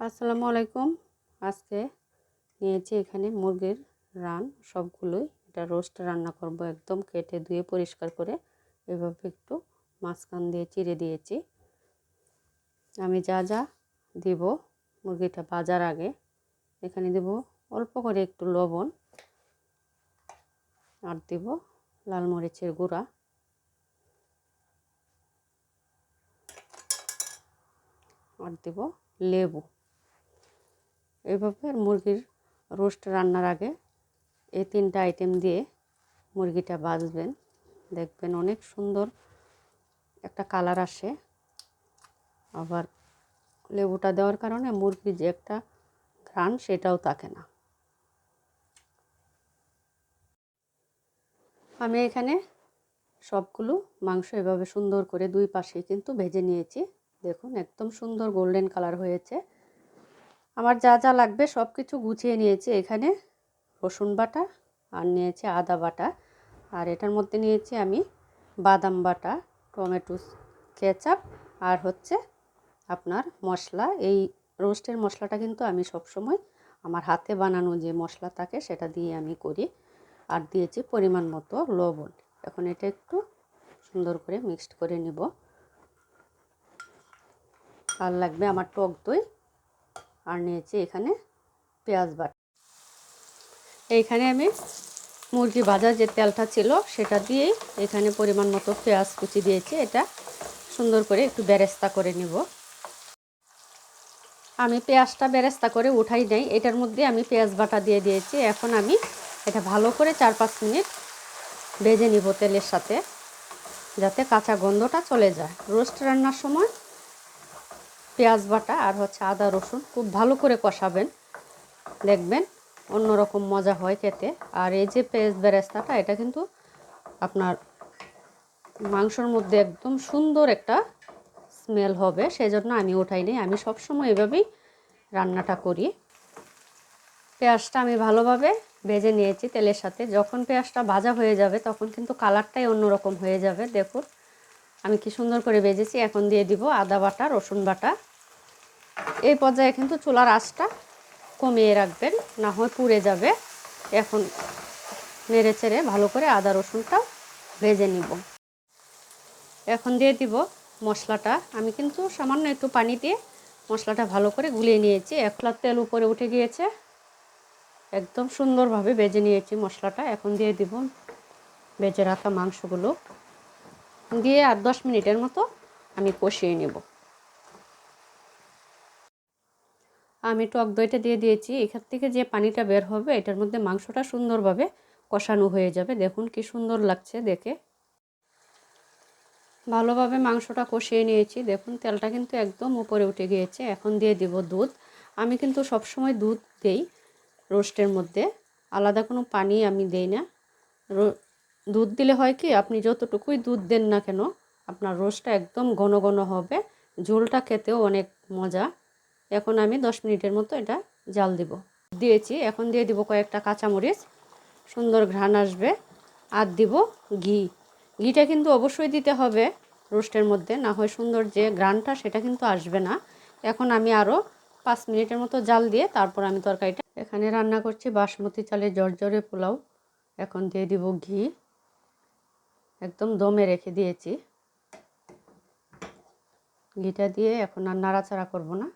আসসালামু আলাইকুম। আজকে নিয়েছি এখানে মুরগির রান, সবগুলোই। এটা রোস্ট রান্না করব একদম কেটে ধুয়ে পরিষ্কার করে। এভাবে একটু মাঝখান দিয়ে চিড়ে দিয়েছি। আমি যা যা দিব মুরগিটা বাজার আগে, এখানে দেব অল্প করে একটু লবণ আর দেব লাল মরিচের গুঁড়া। আর দেব লেবু। এইভাবে মুরগির রোস্ট রান্নার আগে এই তিনটা আইটেম দিয়ে মুরগিটা বাজবেন দেখবেন অনেক সুন্দর একটা কালার আসে। আবার লেবুটা দেওয়ার কারণে মুরগির যে একটা ঘ্রাণ সেটাও থাকে না। আমি এখানে সবগুলো মাংস এভাবে সুন্দর করে দুই পাশে কিন্তু ভেজে নিয়েছি। দেখুন, একদম সুন্দর গোল্ডেন কালার হয়েছে। আমার যা যা লাগবে সব কিছু গুছিয়ে নিয়েছি এখানে। রসুন বাটা আর নিয়েছি আদা বাটা। আর এটার মধ্যে নিয়েছি আমি বাদাম বাটা, টমেটো কেচাপ আর হচ্ছে আপনার মশলা। এই রোস্টের মশলাটা কিন্তু আমি সবসময় আমার হাতে বানানো যে মশলা থাকে সেটা দিয়ে আমি করি। আর দিয়েছি পরিমাণ মতো লবণ। এখন এটা একটু সুন্দর করে মিক্সড করে নিব। আর লাগবে আমার টক দই। আর নিয়েছি এখানে পেঁয়াজ বাটা। এইখানে আমি মুরগি ভাজার যে তেলটা ছিল সেটা দিয়েই এখানে পরিমাণ মতো পেঁয়াজ কুচি দিয়েছি। এটা সুন্দর করে একটু বেরেস্তা করে নিব। আমি পেঁয়াজটা বেরেস্তা করে উঠাই নেই। এটার মধ্যে আমি পেঁয়াজ বাটা দিয়ে দিয়েছি। এখন আমি এটা ভালো করে চার পাঁচ মিনিট ভেজে নিব তেলের সাথে, যাতে কাঁচা গন্ধটা চলে যায়। রোস্ট রান্নার সময় পেঁয়াজ বাটা আর হচ্ছে আদা, রসুন খুব ভালো করে কষাবেন। দেখবেন অন্যরকম মজা হয় খেতে। আর এই যে পেঁয়াজ বেরেস্তাটা, এটা কিন্তু আপনার মাংসর মধ্যে একদম সুন্দর একটা স্মেল হবে, সেজন্য আমি ওঠাই নিই। আমি সবসময় এভাবেই রান্নাটা করি। পেঁয়াজটা আমি ভালোভাবে ভেজে নিয়েছি তেলের সাথে। যখন পেঁয়াজটা ভাজা হয়ে যাবে, তখন কিন্তু কালারটাই অন্যরকম হয়ে যাবে। দেখুন, আমি কি সুন্দর করে ভেজেছি। এখন দিয়ে দিব আদা বাটা, রসুন বাটা। এই পর্যায়ে কিন্তু চুলার আঁচটা কমিয়ে রাখবেন, না হয় পুড়ে যাবে। এখন নেড়ে চেড়ে ভালো করে আদা রসুনটা ভেজে নিব। এখন দিয়ে দিব মশলাটা। আমি কিন্তু সামান্য একটু পানি দিয়ে মশলাটা ভালো করে গুলিয়ে নিয়েছি। একলা তেল উপরে উঠে গিয়েছে। একদম সুন্দরভাবে বেজে নিয়েছি মশলাটা। এখন দিয়ে দিব বেজে রাখা মাংসগুলো। দিয়ে আর দশ মিনিটের মতো আমি কষিয়ে নেব। আমি টক দইটা দিয়ে দিয়েছি। এখান থেকে যে পানিটা বের হবে, এটার মধ্যে মাংসটা সুন্দরভাবে কষানো হয়ে যাবে। দেখুন কি সুন্দর লাগছে দেখে। ভালোভাবে মাংসটা কষিয়ে নিয়েছি। দেখুন, তেলটা কিন্তু একদম উপরে উঠে গিয়েছে। এখন দিয়ে দিব দুধ। আমি কিন্তু সবসময় দুধ দেই রোস্টের মধ্যে। আলাদা কোনো পানি আমি দেই না। দুধ দিলে হয় কি, আপনি যতটুকুই দুধ দেন না কেন, আপনার রোস্টটা একদম ঘন ঘন হবে। ঝোলটা খেতেও অনেক মজা। এখন আমি দশ মিনিটের মতো এটা জাল দিব। দিয়েছি, এখন দিয়ে দিব কয়েকটা কাঁচামরিচ। সুন্দর ঘ্রাণ আসবে। আর দিব ঘি। ঘিটা কিন্তু অবশ্যই দিতে হবে রোস্টের মধ্যে, না হয় সুন্দর যে ঘ্রাণটা সেটা কিন্তু আসবে না। এখন আমি আরও পাঁচ মিনিটের মতো জাল দিয়ে তারপর আমি তরকারিটা এখানে রান্না করছি। বাসমতি চালের জর্জরে পোলাও। এখন দিয়ে দিব ঘি। একদম দমে রেখে দিয়েছি। ঘিটা দিয়ে এখন আর নাড়াচাড়া করব না।